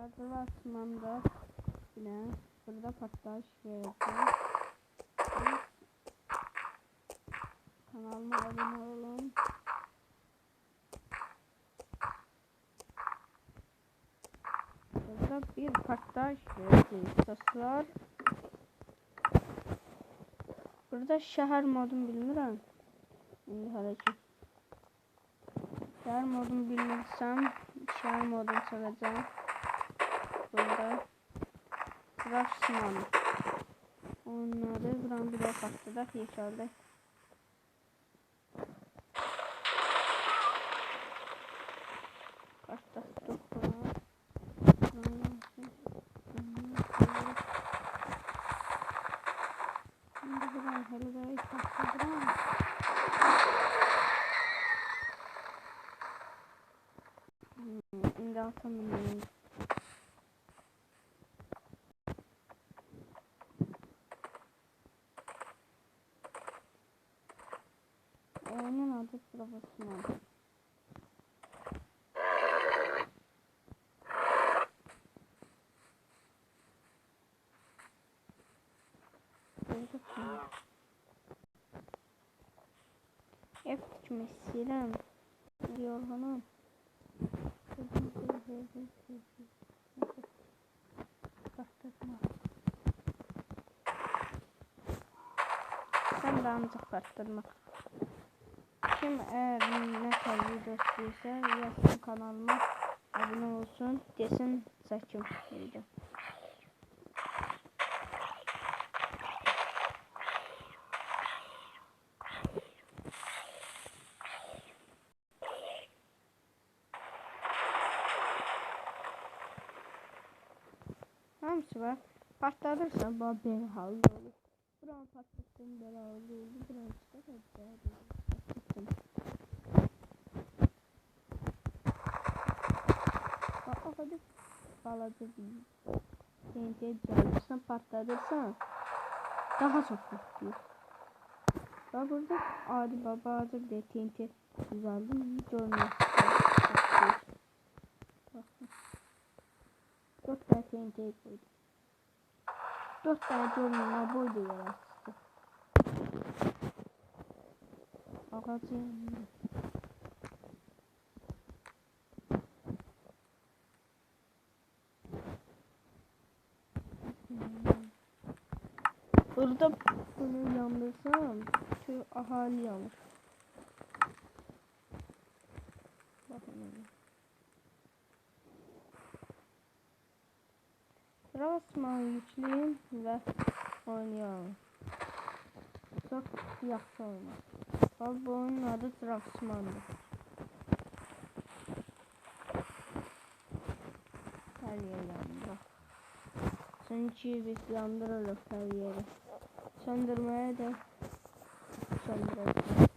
Yardım atmamda yine burada patlaş verdi. Kanalıma abone olun. Burada bir patlaş verdi. Dostlar. Burada şehir modunu bilmirəm. İndi hələ ki. Şehir modunu bilmirsəm, şehir modunu. Burada Rushman. Onları buranın bir de patladak yeşerdi. Kaçta tuttuk bunu. Şimdi buranın hele de hiç patladıram. Hmm, Onun adı profesyonel. Ev mesleğim. Yorgunum. Sen de ancak baktırma. Kim eğer ne tarz video istiyorsa yazsın kanalıma abone olsun desin saçım video. Hamısı var. Patladırsa bu bir halde olur. Buranı patlattım beraber oldu. Buranı çıkar beraber oldu. Bak hadi balaca bir TNT canlısını patlatırsan daha çok patlıyor. Bak burada adi baba hazır bir TNT güzeldi mi? Görmüyor. Bakın. Dört tane TNT koydum. Dört tane görmüyor buydu yarattı. Ağacın Burada bunu yandırsam şu ahali yanır. Bakın öyle. Rasman yükleyeyim ve oynayalım. Çok yaxşı olmaz. Bak bu oyunun adı Draftsman'dır. Her yer yandı. Çünkü biz yandırırız her yeri. Söndürmeye de söndüreceğiz.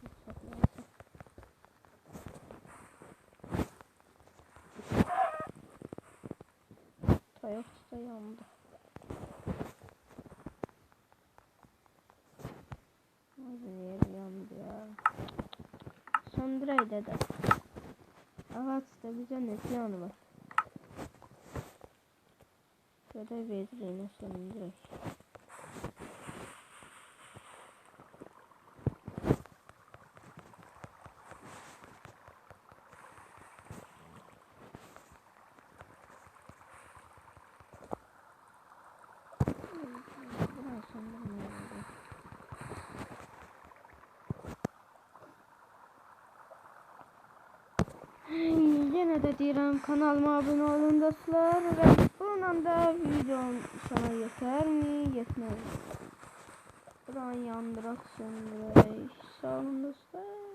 Toyota yandı. Nasıl yer yandı ya. Söndürey dede. Ağaçta bize ne planı var? Görev verdiğine söndürey. Burası söndürmeye gidiyor. Yine de deyirəm kanalıma abunə olun dostlar və bununla da videom sona yetərmi? Yetməz. Buranı yandıraq söndürək. Sağ olun dostlar.